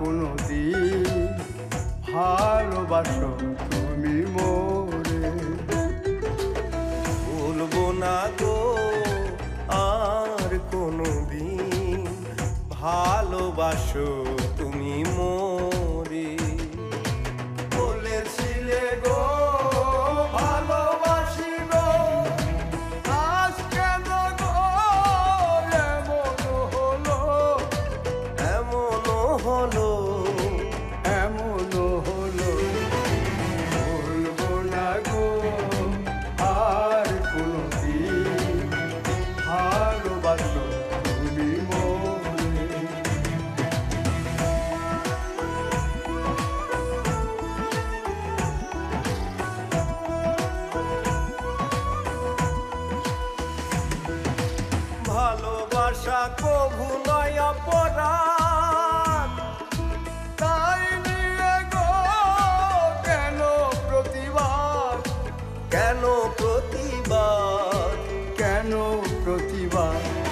কোনো দিন ভালোবাসো তুমি মোরে। বলব না তো আর কোনো দিন ভালোবাসো তুমি মোর। হলো এমন হলো। বলব না গো আর কোনো ভালোবাসো ভালোবাসা কো far